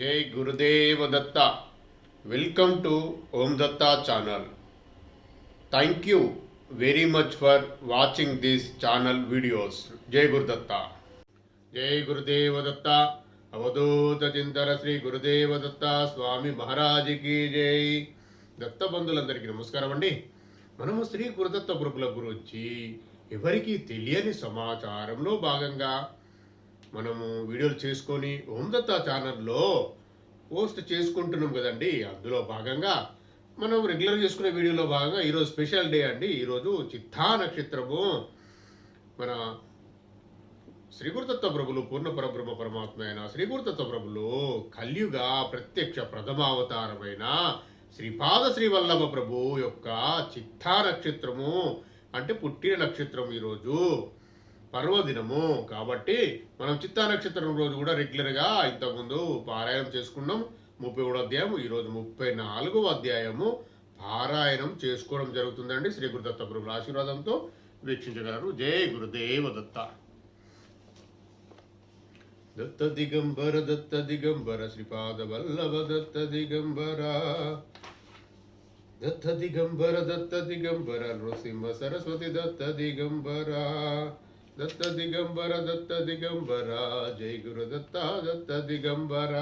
జై Gurudeva Datta. Welcome to Om Datta channel thank you very much for watching this channel videos జై గురుదత్త జై గురుదేవ దత్త అవధూత చింతన శ్రీ గురుదేవ దత్త స్వామి మహారాజుకి జై దత్త బంధులందరికీ నమస్కారం అండి. మనము శ్రీ గురుదత్త గురుకుల గురించి ఎవరికీ తెలియని సమాచారంలో భాగంగా మనము వీడియోలు చేసుకొని ఓం ఛానల్లో పోస్ట్ చేసుకుంటున్నాం కదండి. అందులో భాగంగా మనం రెగ్యులర్ చేసుకునే వీడియోలో భాగంగా ఈరోజు స్పెషల్ డే అండి. ఈరోజు చిత్తా నక్షత్రము. మన శ్రీగురుతత్వ ప్రభులు పూర్ణ పరబ్రహ్మ పరమాత్మ అయిన శ్రీగురుతత్వ ప్రభులు కలియుగ ప్రత్యక్ష ప్రథమావతారమైన శ్రీపాద శ్రీవల్లభ ప్రభు యొక్క చిత్తా నక్షత్రము అంటే పుట్టిన నక్షత్రం ఈరోజు. పర్వదినము. కాబట్టి మనం చిత్తా నక్షత్రం రోజు కూడా రెగ్యులర్గా ఇంతకుముందు పారాయణం చేసుకున్నాం. ముప్పై మూడు అధ్యాయం ఈరోజు ముప్పై నాలుగవ అధ్యాయము. పారాయణం చేసుకోవడం జరుగుతుందండి. శ్రీ గురుదత్త ప్రభుల ఆశీర్వాదంతో వీక్షించగలరు. జై గురుదేవ దత్త. దత్త దిగంబర దత్త దిగంబర శ్రీపాద వల్లభ దత్త దిగంబర. దత్త దిగంబర దత్త దిగంబర నృసింహ సరస్వతి దత్త దిగంబర. దత్త దిగంబర దత్త దిగంబర. జై గురు దత్త దత్త దిగంబర.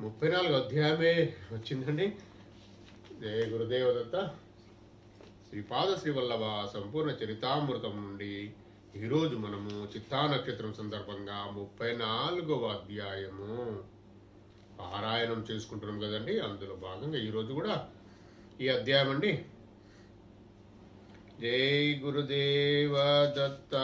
ముప్పై నాలుగు అధ్యాయమే వచ్చిందండి. జయ గురుదేవ దత్త. శ్రీపాద శ్రీవల్లభ సంపూర్ణ చరితామృతం నుండి ఈరోజు మనము చిత్తా నక్షత్రం సందర్భంగా ముప్పై నాలుగవ అధ్యాయము పారాయణం చేసుకుంటున్నాం కదండి. అందులో భాగంగా ఈరోజు కూడా ఈ అధ్యాయం అండి జై గురుదేవ దత్త.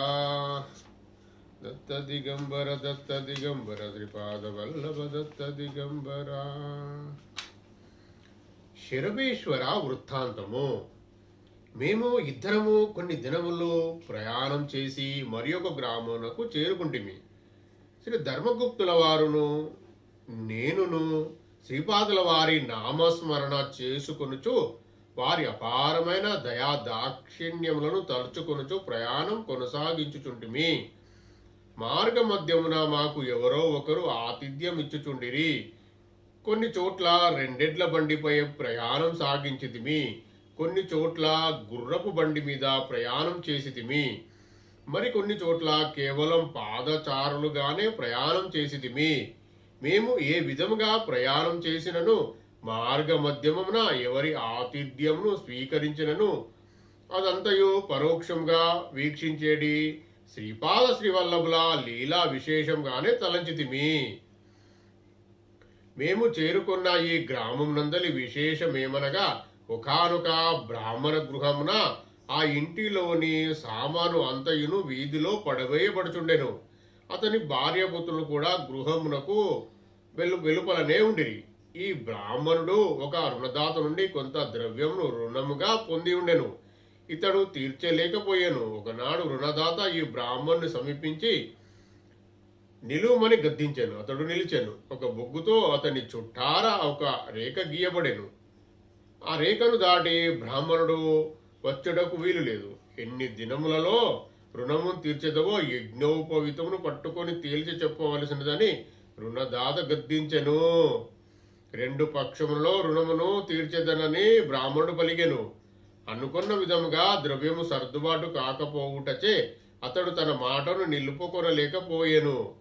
దత్త దిగంబర దత్త దిగంబర త్రిపాదవల్లభ దత్త దిగంబర. శరభేశ్వర వృత్తాంతము. మేము ఇద్దరము కొన్ని దినములు ప్రయాణం చేసి మరి ఒక గ్రామమునకు చేరుకుంటిమి. శ్రీ ధర్మగుప్తుల వారును నేనును శ్రీపాదుల వారి నామస్మరణ చేసుకొనుచు వారి అపారమైన దయా దాక్షిణ్యములను తలుచుకొనుచు ప్రయాణం కొనసాగించుచుంటిమి. మార్గ మధ్యమున మాకు ఎవరో ఒకరు ఆతిథ్యం ఇచ్చుచుండిరి కొన్ని చోట్ల రెండెడ్ల బండిపై ప్రయాణం సాగించితిమి. కొన్ని చోట్ల గుర్రపు బండి మీద ప్రయాణం చేసితిమి. మరి కొన్ని చోట్ల కేవలం పాదచారులుగానే ప్రయాణం చేసితిమి. మేము ఏ విధముగా ప్రయాణం చేసినను మార్గ మధ్యమమున ఎవరి ఆతిథ్యమును స్వీకరించినను అదంతయు పరోక్షంగా వీక్షించేడి. శ్రీపాద శ్రీవల్లభుల లీలా విశేషంగానే తలంచితిమి. మేము చేరుకున్న ఈ గ్రామం నందలి విశేషమేమనగా ఒకనొక బ్రాహ్మణ గృహమున ఆ ఇంటిలోని సామాను అంతయును వీధిలో పడవేయబడుచుండెను. అతని భార్యపుత్రులు కూడా గృహమునకు వెలు వెలుపలనే ఉండిరి. ఈ బ్రాహ్మణుడు ఒక రుణదాత నుండి కొంత ద్రవ్యమును రుణముగా పొంది ఉండెను. ఇతడు తీర్చలేకపోయాను. ఒకనాడు రుణదాత ఈ బ్రాహ్మణ్ణి సమీపించి నిలువమని గద్దించాను. అతడు నిలిచాను. ఒక బొగ్గుతో అతని చుట్టార ఒక రేఖ గీయబడెను. ఆ రేఖను దాటి బ్రాహ్మణుడు వచ్చుటకు వీలు లేదు ఎన్ని దినములలో రుణము తీర్చేదవో యజ్ఞోపవితమును పట్టుకొని తేల్చి చెప్పవలసినదని రుణదాత గద్దించెను. రెండు పక్షములలో రుణమును తీర్చెదనని బ్రాహ్మణుడు పలిగెను అనుకున్న విధముగా ద్రవ్యము సర్దుబాటు కాకపోవుటచే అతడు తన మాటను నిలుపుకొనలేకపోయెను.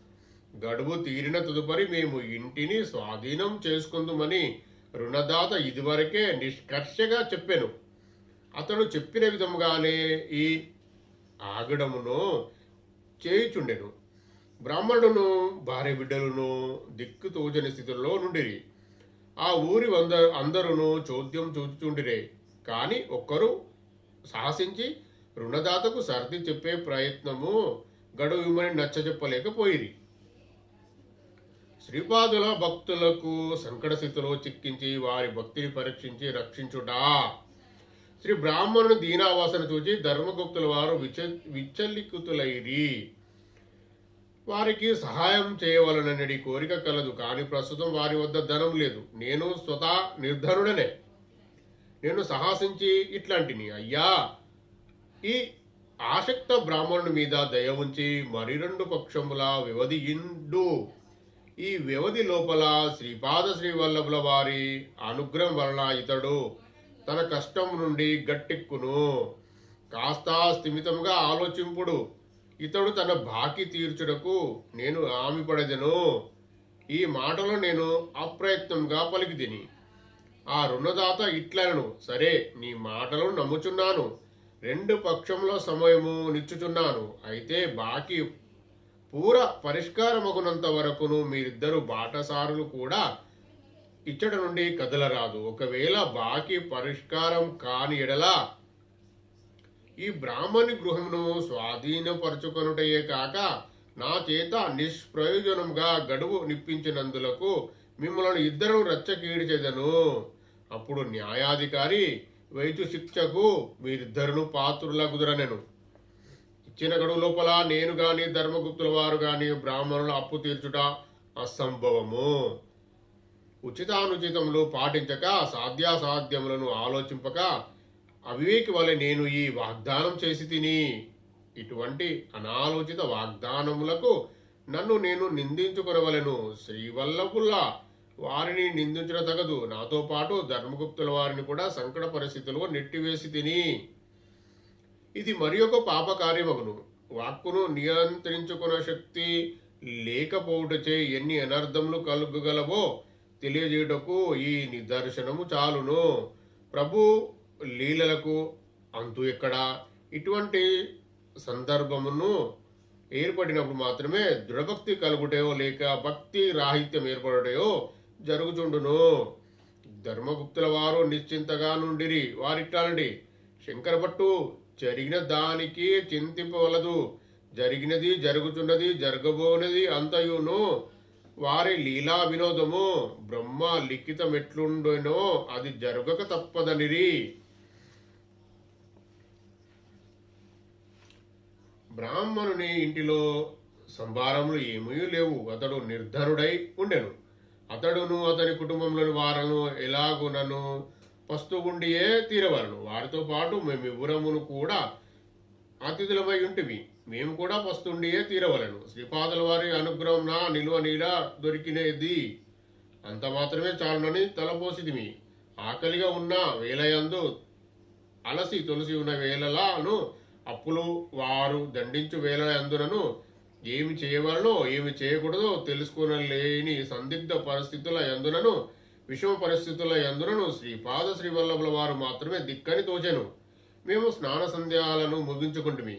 గడువు తీరిన తదుపరి మేము ఇంటిని స్వాధీనం చేసుకుందుమని రుణదాత ఇదివరకే నిష్కర్షగా చెప్పాను. అతడు చెప్పిన విధముగానే ఈ ఆగడమును చేయుచుండెను. బ్రాహ్మణును భార్య బిడ్డలను దిక్కు తోచని స్థితిలో నుండిరి. ఆ ఊరి వంద అందరూ చోద్యం చూచుచుండిరే. కాని ఒక్కరు సాహసించి రుణదాతకు సర్ది చెప్పే ప్రయత్నము గడువు ఇమ్మని నచ్చ చెప్పలేకపోయిరి. శ్రీపాదుల భక్తులకు సంకట స్థితిలో చిక్కించి వారి భక్తిని పరీక్షించి రక్షించుట. శ్రీ బ్రాహ్మణుని దీనావాసన చూచి ధర్మగుప్తుల వారు విచ విచ్చల్లికుతులైరి వారికి సహాయం చేయవలనని కోరిక కలదు కానీ ప్రస్తుతం వారి వద్ద ధనం లేదు. నేను స్వతా నిర్ధనుడనే. నేను సాహసించి ఇట్లాంటిని. అయ్యా! ఈ ఆసక్త బ్రాహ్మణుని మీద దయ ఉంచి మరి రెండు పక్షముల వ్యవధి ఇండు ఈ వ్యవధి లోపల శ్రీపాద శ్రీవల్లభుల వారి అనుగ్రహం వలన ఇతడు తన కష్టం నుండి గట్టెక్కును. కాస్త స్థిమితంగా ఆలోచింపుడు. ఇతడు తన బాకీ తీర్చుటకు నేను ఆమె పడదెను ఈ మాటలు నేను అప్రయత్నంగా పలికిదిని ఆ రుణదాత ఇట్లను సరే నీ మాటలు నమ్ముచున్నాను. రెండు పక్షంలో సమయము నిచ్చుచున్నాను. అయితే బాకీ పూర పరిష్కారమగునంత వరకును మీరిద్దరు బాటసారులు కూడా ఇచ్చట నుండి కదలరాదు. ఒకవేళ బాకీ పరిష్కారం కాని ఎడలా ఈ బ్రాహ్మణి గృహమును స్వాధీనపరచుకొనుటయే కాక నా చేత నిష్ప్రయోజనంగా గడువు నిప్పించినందులకు మిమ్మల్ని ఇద్దరు రచ్చకీడిచెదను అప్పుడు న్యాయాధికారి వైద్యు శిక్షకు మీరిద్దరును పాత్రులగుదురనెను. ఇచ్చిన గడువు లోపల నేను గాని ధర్మగుప్తుల వారు గాని బ్రాహ్మణుల అప్పు తీర్చుట అసంభవము. ఉచితానుచితములు పాటించక సాధ్యాసాధ్యములను ఆలోచింపక అవివేకి వలె నేను ఈ వాగ్దానం చేసి తిని ఇటువంటి అనాలోచిత వాగ్దానములకు నన్ను నేను నిందించుకొనవలెను. శ్రీవల్లభుల వారిని నిందించడం తగదు. నాతో పాటు ధర్మగుప్తుల వారిని కూడా సంకట పరిస్థితుల్లో నెట్టివేసి తిని. ఇది మరి ఒక పాపకార్యమగును వాక్కును నియంత్రించుకున్న శక్తి లేకపోవుటచే ఎన్ని అనర్థములు కలుగగలవో తెలియజేయుటకు ఈ నిదర్శనము చాలును. ప్రభు లీలలకు అంతు ఎక్కడ? ఇటువంటి సందర్భమును ఏర్పడినప్పుడు మాత్రమే దృఢభక్తి కలుగుటయో లేక భక్తి రాహిత్యం ఏర్పడటయో జరుగుచుండును. ధర్మగుప్తుల వారు నిశ్చింతగా నుండిరి. వారిట్టాలండి శంకర భట్టు జరిగిన దానికి చింతింపవలదు. జరిగినది జరుగుతున్నది జరగబోనది అంతయును. వారి లీలా వినోదము బ్రహ్మ లిఖితం ఎట్లుండెనో అది జరగక తప్పదనిరి. బ్రాహ్మణుని ఇంటిలో సంభారములు ఏమీ లేవు. అతడు నిర్ధనుడై ఉండెను. అతడును అతని కుటుంబంలోని వారను ఎలాగునను పస్తుగుండియే తీరవలను. వారితో పాటు మేమివ్వరమును కూడా అతిథులమై ఉంటివి మేము కూడా పస్తుండియే తీరవలను. శ్రీపాదుల వారి అనుగ్రహం నా నిలువ నీలా దొరికినది. అంత మాత్రమే చాలునని తలపోసిదిమి ఆకలిగా ఉన్న వేలయందు అలసి తొలసి ఉన్న వేళలాను అప్పులు వారు దండించు వేల అందునను ఏమి చేయవలనో ఏమి చేయకూడదో తెలుసుకోనలేని సందిగ్ధ పరిస్థితుల ఎందునను విషమ పరిస్థితుల ఎందునను శ్రీపాద శ్రీవల్లభుల వారు మాత్రమే దిక్కని తోచెను. మేము స్నాన సంధ్యాలను ముగించుకుంటుమి.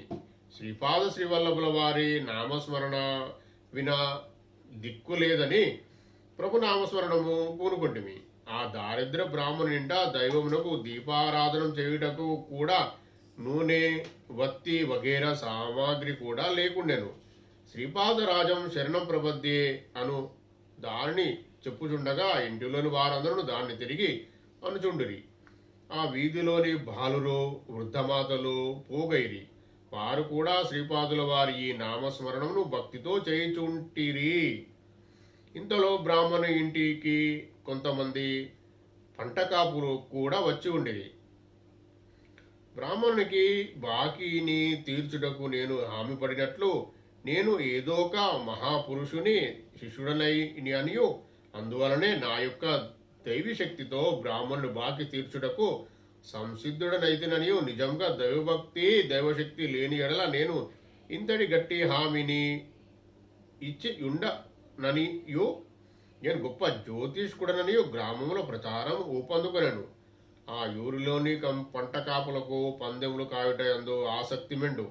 శ్రీపాద శ్రీవల్లభుల వారి నామస్మరణ వినా దిక్కు లేదని ప్రభు నామస్మరణము పూనుకుంటుమి. ఆ దారిద్ర బ్రాహ్మణునింట దైవమునకు దీపారాధనం చేయుటకు కూడా నూనె వత్తి వగేరా సామాగ్రి కూడా లేకుండెను. శ్రీపాదరాజం శరణం ప్రబద్ధి అను దానిని చెప్పుచుండగా ఇంటిలోని వారందరూ దాన్ని తిరిగి అనుచుండిరి. ఆ వీధిలోని బాలురు వృద్ధమాతలు పోగైరి. వారు కూడా శ్రీపాదుల వారి ఈ నామస్మరణమును భక్తితో చేయుచుంటిరి. ఇంతలో బ్రాహ్మణ ఇంటికి కొంతమంది పంటకాపులు కూడా వచ్చి ఉండేది బ్రాహ్మణునికి బాకీని తీర్చుటకు నేను హామీ పడినట్లు నేను ఏదో ఒక మహాపురుషుని శిష్యుడనై అనియు. అందువలనే నా యొక్క దైవీ శక్తితో బ్రాహ్మణుడు బాకీ తీర్చుటకు సంసిద్ధుడనైతిననియు. నిజంగా దైవభక్తి దైవశక్తి లేని ఎడల నేను ఇంతటి గట్టి హామీని ఇచ్చి ఉండననియు. నేను గొప్ప జ్యోతిష్కుడననియు. గ్రామంలో ప్రచారం ఊపందుకున్నాను ఆ ఊరిలోని కం పంట కాపులకు పందెములు కావిట ఎందు ఆసక్తి మెండు.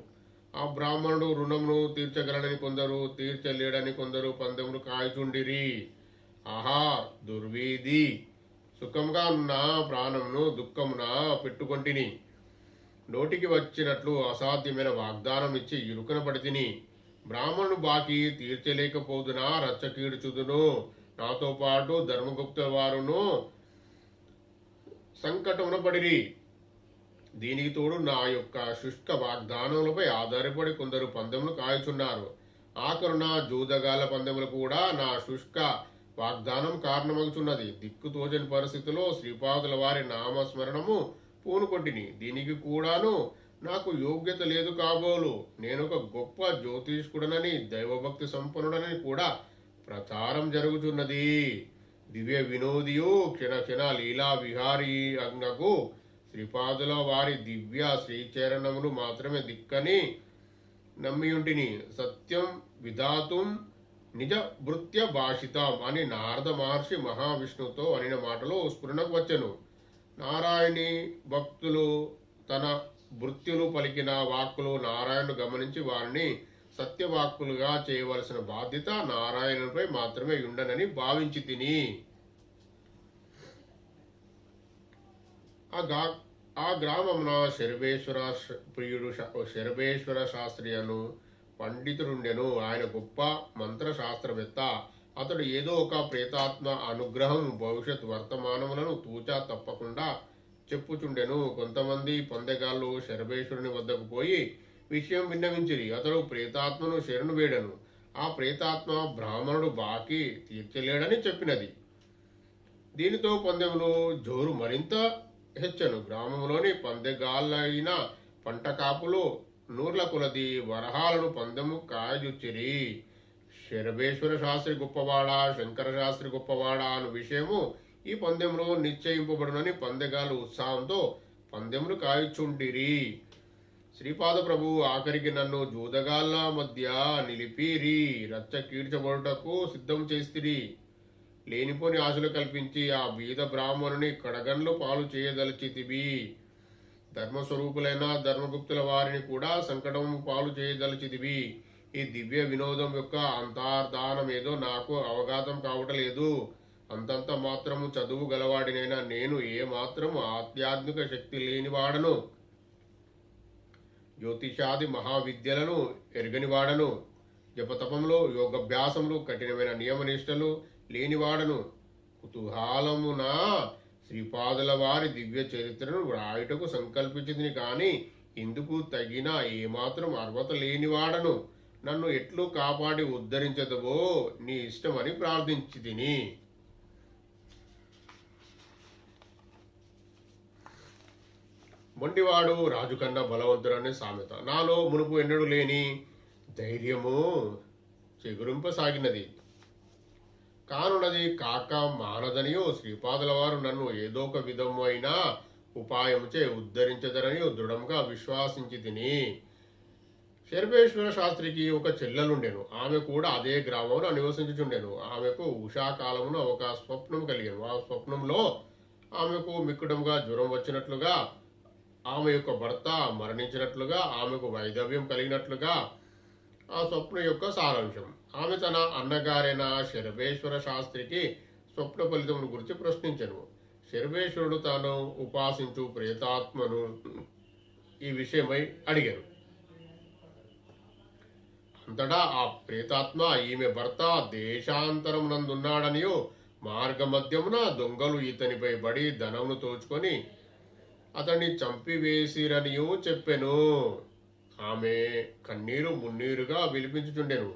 ఆ బ్రాహ్మణుడు రుణమును తీర్చగలడని కొందరు తీర్చలేడని కొందరు పందెములు కాయచుండిరి. ఆహా దుర్వీధి! సుఖంగా ఉన్న ప్రాణమును దుఃఖమున పెట్టుకొంటిని. నోటికి వచ్చినట్లు అసాధ్యమైన వాగ్దానం ఇచ్చి ఇరుకన పడితిని. బ్రాహ్మణుడు బాకీ తీర్చలేకపోదునా రచ్చకీడుచుదును నాతో పాటు ధర్మగుప్త వారును సంకటమున పడిరి దీనికి తోడు నా యొక్క శుష్క వాగ్దానములపై ఆధారపడి కొందరు పందెములు కాయుచున్నారు. ఆఖరున జూదగాల పందెములు కూడా నా శుష్క వాగ్దానం కారణమగుచున్నది. దిక్కుతోచని పరిస్థితిలో శ్రీపాదుల వారి నామస్మరణము పూనుకొంటిని. దీనికి కూడాను నాకు యోగ్యత లేదు కాబోలు. నేను ఒక గొప్ప జ్యోతిష్కుడనని దైవభక్తి సంపన్నుడనని కూడా ప్రచారం జరుగుతున్నది దివ్య వినోదియు క్షణ క్షణ లీలా విహారీ అగ్నకు. శ్రీపాదుల వారి దివ్య శ్రీచరణములు మాత్రమే దిక్కని నమ్మియుంటిని. సత్యం విధాతుం నిజ భృత్య భాషితం అని నారద మహర్షి మహావిష్ణుతో అనిన మాటలు స్ఫురణకు వచ్చను. నారాయణి భక్తులు తన భృత్యులు పలికిన వాక్కులు నారాయణుడు గమనించి వారిని సత్యవాక్కులుగా చేయవలసిన బాధ్యత నారాయణునిపై మాత్రమే ఉండనని భావించి తిని. ఆ ఆ గ్రామమున శరభేశ్వర శ- ప్రియుడు శరభేశ్వర శాస్త్రి అను పండితుడుండెను. ఆయన గొప్ప మంత్రశాస్త్రవేత్త. అతడు ఏదో ఒక ప్రేతాత్మ అనుగ్రహం భవిష్యత్ వర్తమానములను తూచా తప్పకుండా చెప్పుచుండెను. కొంతమంది పొందెగాళ్ళు శరభేశ్వరుని వద్దకు పోయి విషయం విన్నవించిరి. అతడు ప్రేతాత్మను శరణు వేడను. ఆ ప్రేతాత్మ బ్రాహ్మణుడు బాకీ తీర్చలేడని చెప్పినది. దీనితో పందెంలో జోరు మరింత హెచ్చను. గ్రామంలోని పందెగాళ్ళైన పంట కాపులు నూర్ల కొలది వరహాలను పందెము కాయజుచ్చిరి శరభేశ్వర శాస్త్రి గొప్పవాడా శంకర శాస్త్రి గొప్పవాడా అను విషయము ఈ పందెంలో నిశ్చయింపబడునని పందెగాళ్ళు ఉత్సాహంతో పందెములు కాయచుండిరి. శ్రీపాద ప్రభు ఆఖరికి నన్ను జూదగాళ్ళ మధ్య నిలిపిరి రచ్చ కీడ్చబడుటకు సిద్ధం చేస్తిరి. లేనిపోని ఆశలు కల్పించి ఆ బీద బ్రాహ్మణుని కడగన్లు పాలు చేయదలచితివి ధర్మస్వరూపులైన ధర్మగుప్తుల వారిని కూడా సంకటం పాలు చేయదలచితివి ఈ దివ్య వినోదం యొక్క అంతర్ధానం ఏదో నాకు అవగాతం కావటలేదు. అంతంత మాత్రము చదువు గలవాడినైనా నేను ఏ మాత్రము ఆధ్యాత్మిక శక్తి లేనివాడను. జ్యోతిషాది మహావిద్యలను ఎరగనివాడను జపతపంలో యోగభ్యాసములు కఠినమైన నియమనిష్టలు లేనివాడను కుతూహాలమున శ్రీపాదుల వారి దివ్య చరిత్రను వ్రాయుటకు సంకల్పించింది కానీ ఇందుకు తగిన ఏమాత్రం అర్హత లేనివాడను నన్ను ఎట్లు కాపాడి ఉద్ధరించదవో నీ ఇష్టమని ప్రార్థించి తిని మొండివాడు రాజు కన్నా బలవంతుడని సామెత. నాలో మునుపు ఎన్నడూ లేని ధైర్యము చెగురింపసాగినది. కానున్నది కాక మానదనియో శ్రీపాదుల వారు నన్ను ఏదో ఒక విధమైన ఉపాయముచే ఉద్ధరించదరని దృఢంగా విశ్వాసించి తిని శర్వేశ్వర శాస్త్రికి ఒక చెల్లెలుండెను. ఆమె కూడా అదే గ్రామంలో నివసించుచుండెను. ఆమెకు ఉషాకాలమున ఒక స్వప్నం కలిగాను. ఆ స్వప్నంలో ఆమెకు మిక్కుడంగా జ్వరం వచ్చినట్లుగా ఆమె యొక్క భర్త మరణించినట్లుగా ఆమెకు వైధవ్యం కలిగినట్లుగా ఆ స్వప్న యొక్క సారాంశం. ఆమె తన అన్నగారైన శరభేశ్వర శాస్త్రికి స్వప్న ఫలితమును గురించి ప్రశ్నించను. శరభేశ్వరుడు తాను ఉపాసించు ప్రేతాత్మను ఈ విషయమై అడిగాను. అంతటా ఆ ప్రేతాత్మ ఈమె భర్త దేశాంతరం నందున్నాడనియో మార్గమధ్యమున దొంగలు ఇతనిపై బడి ధనమును తోచుకొని అతన్ని చంపివేసిరనియూ చెప్పెను. ఆమె కన్నీరు మున్నీరుగా విలిపించుచుండెను.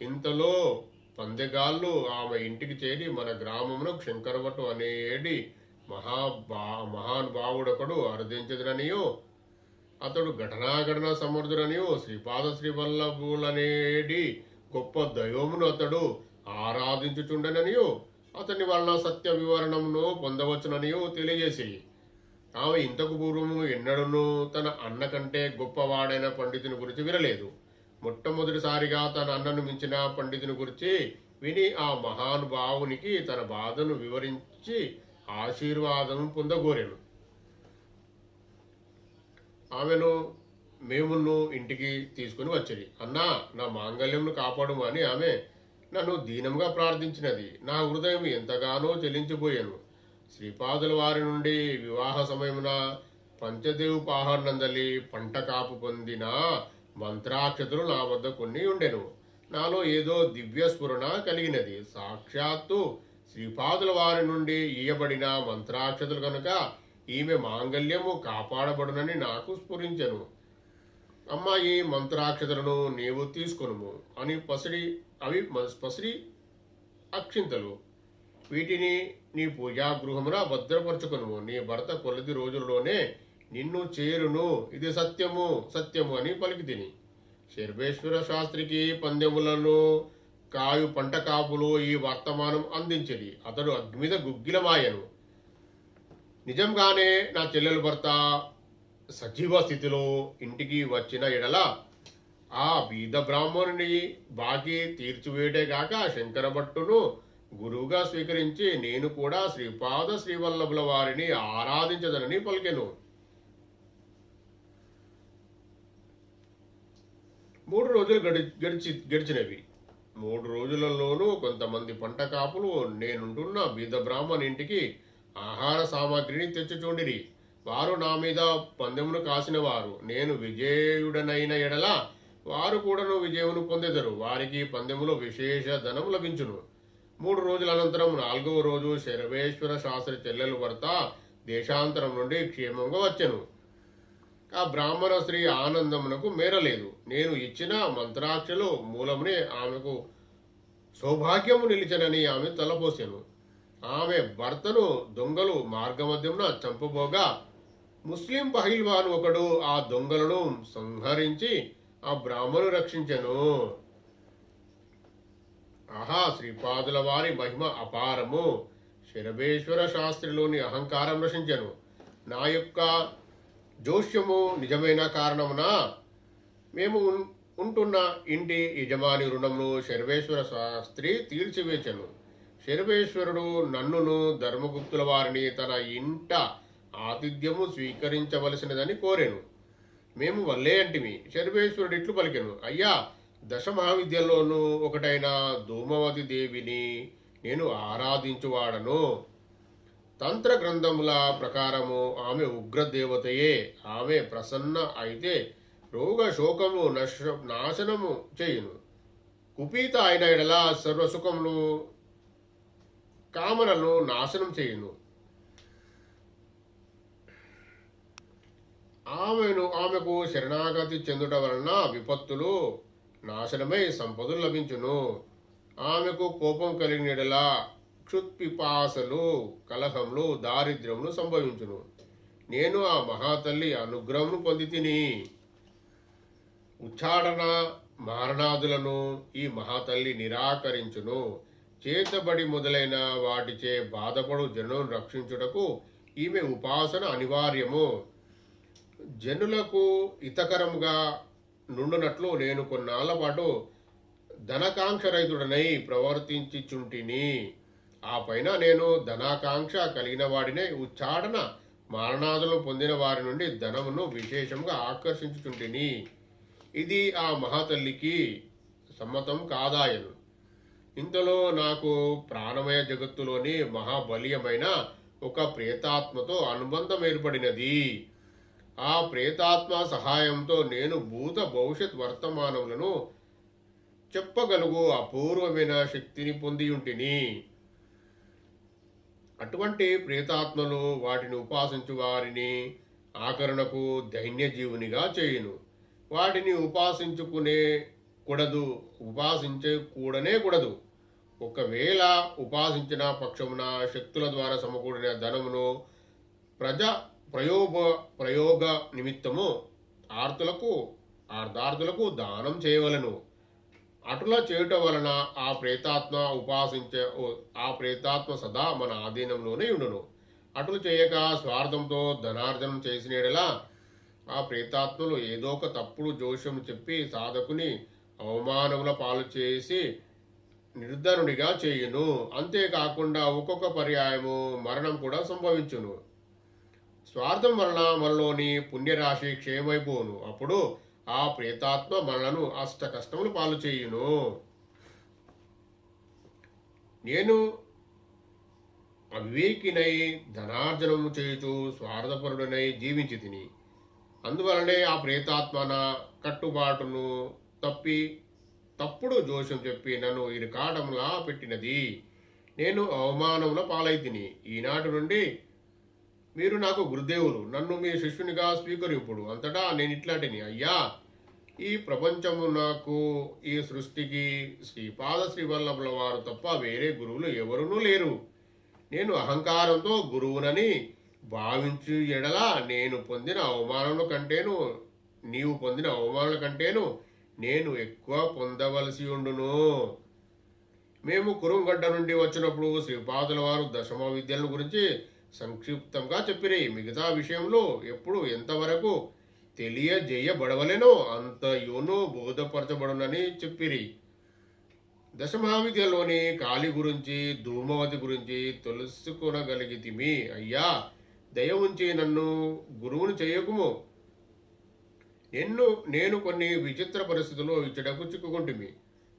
ఇంతలో పందెగాళ్ళు ఆమె ఇంటికి చేరి మన గ్రామమును శంకరవటు అనేడి మహాబా మహానుభావుడొకడు అరుదించదుననియో అతడు ఘటనాఘటన సమర్థుడనియో శ్రీపాద శ్రీవల్లభులనేడి గొప్ప దైవమును అతడు ఆరాధించుచుండననియో అతని వలన సత్య వివరణమును పొందవచ్చుననియో తెలియజేసి ఆమె ఇంతకు పూర్వము ఎన్నడనూ తన అన్న కంటే గొప్పవాడైన పండితుని గురించి వినలేదు. మొట్టమొదటిసారిగా తన అన్నను మించిన పండితుని గురించి విని ఆ మహానుభావునికి తన బాధను వివరించి ఆశీర్వాదం పొందగోరాను. ఆమెను మేమును ఇంటికి తీసుకుని వచ్చింది అన్నా నా మాంగళ్యంను కాపాడుము అని ఆమె నన్ను దీనంగా ప్రార్థించినది. నా హృదయం ఎంతగానో చెల్లించిపోయాను శ్రీపాదుల వారి నుండి వివాహ సమయమున పంచదేవు పాహర్నందలి పంట కాపు పొందిన మంత్రాక్షతులు నా వద్ద కొన్ని ఉండెను. నాలో ఏదో దివ్య స్ఫురణ కలిగినది. సాక్షాత్తు శ్రీపాదుల వారి నుండి ఇయ్యబడిన మంత్రాక్షతులు కనుక ఈమె మాంగల్యము కాపాడబడునని నాకు స్ఫురించెను. అమ్మాయి మంత్రాక్షతలను నీవు తీసుకొనుము. అని పసిడి అవి పసిడి అక్షింతలు. వీటిని నీ పూజాగృహమున భద్రపరచుకును. నీ భర్త కొలది రోజుల్లోనే నిన్ను చేరును. ఇది సత్యము సత్యము అని పలికి తిని శర్వేశ్వర శాస్త్రికి పందెములను కాయు పంట కాపులు ఈ వర్తమానం అందించిరి. అతడు అగ్నిద గుగ్గిలమాయను. నిజంగానే నా చెల్లెలు భర్త సజీవ స్థితిలో ఇంటికి వచ్చిన ఎడల ఆ బీద బ్రాహ్మణుని బాకీ తీర్చివేయటే గాక శంకర భట్టును గురువుగా స్వీకరించి నేను కూడా శ్రీపాద శ్రీవల్లభుల వారిని ఆరాధించదనని పలికెను. మూడు రోజులు గడి గడిచి గడిచినవి. మూడు రోజులలోనూ కొంతమంది పంట కాపులు నేనుంటున్న బీద బ్రాహ్మణ్ ఇంటికి ఆహార సామాగ్రిని తెచ్చుచూండిరి. వారు నా మీద పందెమును కాసినవారు. నేను విజయుడనైన ఎడల వారు కూడాను విజయమును పొందెదరు. వారికి పందెములో విశేష ధనము లభించును. మూడు రోజుల అనంతరం నాలుగవ రోజు శరవేశ్వర శాస్త్రి చెల్లెలు భర్త దేశాంతరం నుండి క్షేమంగా వచ్చెను. ఆ బ్రాహ్మణ స్త్రీ ఆనందమునకు మేరలేదు. నేను ఇచ్చిన మంత్రాక్షలు మూలమునే ఆమెకు సౌభాగ్యము నిలిచనని ఆమె తలపోసెను. ఆమె భర్తను దొంగలు మార్గమధ్యమున చంపబోగా ముస్లిం పహిల్వాన్ ఒకడు ఆ దొంగలను సంహరించి ఆ బ్రాహ్మణు రక్షించెను. ఆహా శ్రీపాదుల వారి మహిమ అపారము. శరభేశ్వర శాస్త్రిలోని అహంకారం రచించను నా యొక్క జోష్యము నిజమైన కారణమున? మేము ఉంటున్న ఇంటి యజమాని రుణమును శర్వేశ్వర శాస్త్రి తీర్చివేచను. శర్వేశ్వరుడు నన్నును ధర్మగుప్తుల వారిని తన ఇంట ఆతిథ్యము స్వీకరించవలసినదని కోరెను. మేము వల్లే అంటిమి. శర్వేశ్వరుడు ఇట్లు పలికెను. అయ్యా దశమావిద్యలోనూ ఒకటైన ధూమవతి దేవిని నేను ఆరాధించువాడను. తంత్ర గ్రంథముల ప్రకారము ఆమె ఉగ్రదేవతయే. ఆమె ప్రసన్న అయితే రోగ శోకము నశ నాశనము చేయును. కుపీత అయిన ఎడల సర్వసుఖములు కామనలు నాశనం చేయును. ఆమెను ఆమెకు శరణాగతి చెందుట వలన విపత్తులు నాశనమై సంపదలు లభించును. ఆమెకు కోపం కలిగిన క్షుత్పిపాసలు కలహములు దారిద్ర్యములు సంభవించును. నేను ఆ మహాతల్లి అనుగ్రహమును పొంది తిని ఉచ్చారణ మారణాదులను ఈ మహాతల్లి నిరాకరించును. చేతబడి మొదలైన వాటిచే బాధపడు జనులను రక్షించుటకు ఈమె ఉపాసన అనివార్యము. జనులకు హితకరముగా నుండునట్లు నేను కొన్నాళ్ళ పాటు ధనకాంక్షరహితుడనై ప్రవర్తించుచుంటిని. ఆ పైన నేను ధనాకాంక్ష కలిగిన వాడినే ఉచ్చాడన మారణాదులను పొందిన వారి నుండి ధనమును విశేషంగా ఆకర్షించుచుంటిని. ఇది ఆ మహాతల్లికి సమ్మతం కాదాయను. ఇంతలో నాకు ప్రాణమయ జగత్తులోని మహాబలీయమైన ఒక ప్రేతాత్మతో అనుబంధం ఏర్పడినది. ఆ ప్రేతాత్మ సహాయంతో నేను భూత భవిష్యత్ వర్తమానములను చెప్పగలుగు అపూర్వమైన శక్తిని పొంది ఉంటిని అటువంటి ప్రేతాత్మలు వాటిని ఉపాసించు వారిని ఆకరణకు దైన్యజీవునిగా చేయును. వాటిని ఉపాసించుకునే కూడదు ఉపాసించే కూడనే కూడదు. ఒకవేళ ఉపాసించిన పక్షమున శక్తుల ద్వారా సమకూడిన ధనమును ప్రజా ప్రయోగ ప్రయోగ నిమిత్తము ఆర్తులకు ఆర్ధార్థులకు దానం చేయవలను. అటులా చేయుట వలన ఆ ప్రేతాత్మ ఉపాసించే ఆ ప్రేతాత్మ సదా మన ఆధీనంలోనే ఉండును. అటులు చేయక స్వార్థంతో ధనార్జనం చేసిన ఆ ప్రేతాత్మలు ఏదో ఒక తప్పుడు జోషం చెప్పి సాధకుని అవమానముల పాలు చేసి నిర్ధనుడిగా చేయును. అంతేకాకుండా ఒక్కొక్క పర్యాయము మరణం కూడా సంభవించును. స్వార్థం వలన మనలోని పుణ్యరాశి క్షయమైపోను అప్పుడు ఆ ప్రేతాత్మ మనలను అష్ట కష్టములు పాలు చేయును. నేను అవివేకినై ధనార్జనము చేయుచు స్వార్థపరుడనై జీవించి తిని అందువలనే ఆ ప్రేతాత్మ నా కట్టుబాటును తప్పి తప్పుడు జోషం చెప్పి నన్ను ఇరుకాటంలా పెట్టినది. నేను అవమానముల పాలైతిని ఈనాటి నుండి మీరు నాకు గురుదేవులు నన్ను మీ శిష్యునిగా స్వీకరింపుడు. అంతటా నేను ఇట్లాంటిని. అయ్యా ఈ ప్రపంచము నాకు ఈ సృష్టికి శ్రీపాద శ్రీవల్లభుల వారు తప్ప వేరే గురువులు ఎవరునూ లేరు. నేను అహంకారంతో గురువునని భావించు ఎడల నేను పొందిన అవమానముల కంటేను నీవు పొందిన అవమానాల కంటేను నేను ఎక్కువ పొందవలసి ఉండును. మేము కురుంగడ్డ నుండి వచ్చినప్పుడు శ్రీపాదుల వారు దశమ విద్యల గురించి సంక్షిప్తంగా చెప్పిరి. మిగతా విషయంలో ఎప్పుడు ఎంతవరకు తెలియజేయబడవలెనో అంత యోనో బోధపరచబడునని చెప్పిరి. దశమహావిద్యలోని కాళి గురించి ధూమవతి గురించి తెలుసుకొనగలిగితిమి. అయ్యా దయ ఉంచి నన్ను గురువును చేయకుము. నిన్ను నేను కొన్ని విచిత్ర పరిస్థితుల్లో ఇచ్చటకు చిక్కుకుంటుమి.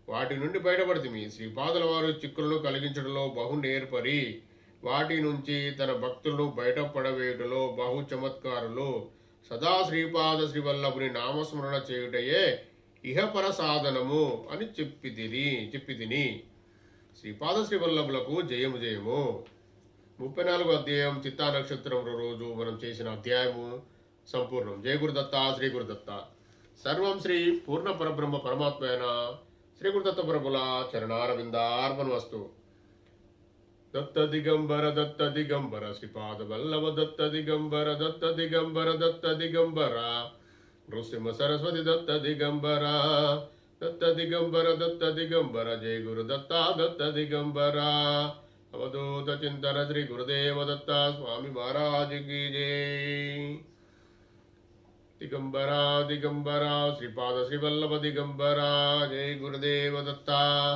వాటి నుండి బయటపడుతుంది శ్రీపాదుల వారు చిక్కులను కలిగించడంలో బహు నేర్పరి. వాటి నుంచి తన భక్తులను బయటపడవేయుటలో బహు చమత్కారులు. సదా శ్రీపాద శ్రీవల్లభుని నామస్మరణ చేయుటయే ఇహపర సాధనము అని చెప్పి తిని చెప్పి తిని శ్రీపాద శ్రీవల్లభులకు జయము జయము. ముప్పై నాలుగు అధ్యాయం చిత్తా నక్షత్రం రోజు మనం చేసిన అధ్యాయము సంపూర్ణం. జయ గురుదత్త శ్రీ గురుదత్త. సర్వం శ్రీ పూర్ణ పరబ్రహ్మ పరమాత్మైన శ్రీ గురుదత్త ప్రభుల చరణారవిందార్పణ వస్తు दत्त दिगंबर दत्त दिगंबर श्रीपाद वल्लभ दत्त दिगंबर दत्त दिगंबर दत्त दिगंबर नृसिंह सरस्वती दत्त दिगंबर दत्त दिगंबर दत्त दिगंबर जय गुरु दत्ता दत्त दिगंबर अवधूत चिंतन श्री गुरुदेव दत्ता, स्वामी महाराज की जय। दिगंबरा दिगंबरा, श्रीपाद, श्रीवल्लभ, दिगंबरा, जय गुरुदेव दत्ता।